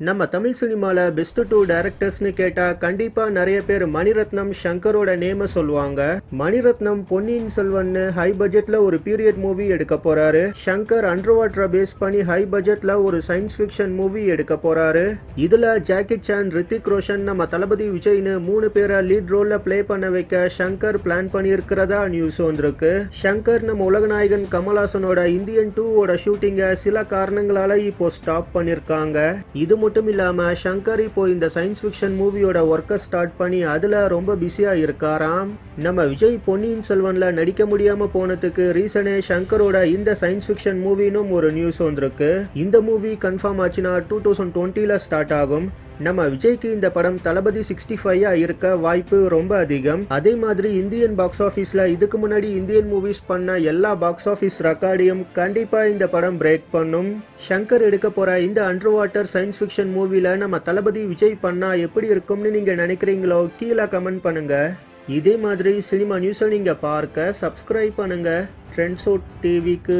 நம்ம தமிழ் சினிமாவில் best to டேரக்டர்ஸ்னு கேட்டால் கண்டிப்பாக நிறைய பேர் மணிரத்னம் ஷங்கரோட நேமை சொல்லுவாங்க. மணிரத்னம் பொன்னியின் செல்வன்னு ஹை பட்ஜெட்டில் ஒரு பீரியட் மூவி எடுக்க போகிறாரு ஷங்கர் அண்டர் வாட்டரை பேஸ் பண்ணி ஹை பட்ஜெட்டில் ஒரு சயின்ஸ் ஃபிக்ஷன் மூவி எடுக்க போகிறாரு இதில் ஜாக்கி சான் ரித்திக் ரோஷன் நம்ம தளபதி விஜய்னு மூணு பேரை லீட் ரோலில் ப்ளே பண்ண வைக்க ஷங்கர் பிளான் பண்ணியிருக்கிறதா நியூஸ் வந்திருக்கு. ஷங்கர் நம்ம உலகநாயகன் கமல்ஹாசனோட இந்தியன் டூவோட ஷூட்டிங்கை சில காரணங்களால் இப்போ ஸ்டாப் பண்ணியிருக்காங்க இது மட்டும் இல்லாம ஷங்கர் இப்போ இந்த சயின்ஸ் ஃபிக்ஷன் மூவியோட ஒர்க்கை ஸ்டார்ட் பண்ணி அதுல ரொம்ப பிஸியா இருக்காராம். நம்ம விஜய் பொன்னியின் செல்வன்ல நடிக்க முடியாம போனதுக்கு ரீசனே ஷங்கரோட இந்த சயின்ஸ் ஃபிக்ஷன் மூவினும் ஒரு நியூஸ் வந்திருக்கு. இந்த மூவி கன்ஃபார்ம் ஆச்சுன்னா டூ தௌசண்ட் டுவெண்ட்டியில் ஸ்டார்ட் ஆகும். நம்ம விஜய்க்கு இந்த படம் தளபதி சிக்ஸ்டி ஃபைவ் இருக்க வாய்ப்பு ரொம்ப அதிகம். அதே மாதிரி இந்தியன் பாக்ஸ் ஆஃபீஸ்ல இதுக்கு முன்னாடி இந்தியன் மூவிஸ் பண்ண எல்லா பாக்ஸ் ஆஃபீஸ் ரெக்கார்டையும் கண்டிப்பா இந்த படம் பிரேக் பண்ணும். ஷங்கர் எடுக்க போற இந்த அண்டர் வாட்டர் சயின்ஸ் ஃபிக்ஷன் மூவில நம்ம தளபதி விஜய் பண்ணா எப்படி இருக்கும்னு நீங்க நினைக்கிறீங்களோ கீழே கமெண்ட் பண்ணுங்க. இதே மாதிரி சினிமா நியூஸை நீங்கள் பார்க்க சப்ஸ்கிரைப் பண்ணுங்கள் ட்ரெண்ட்ஸோ டிவிக்கு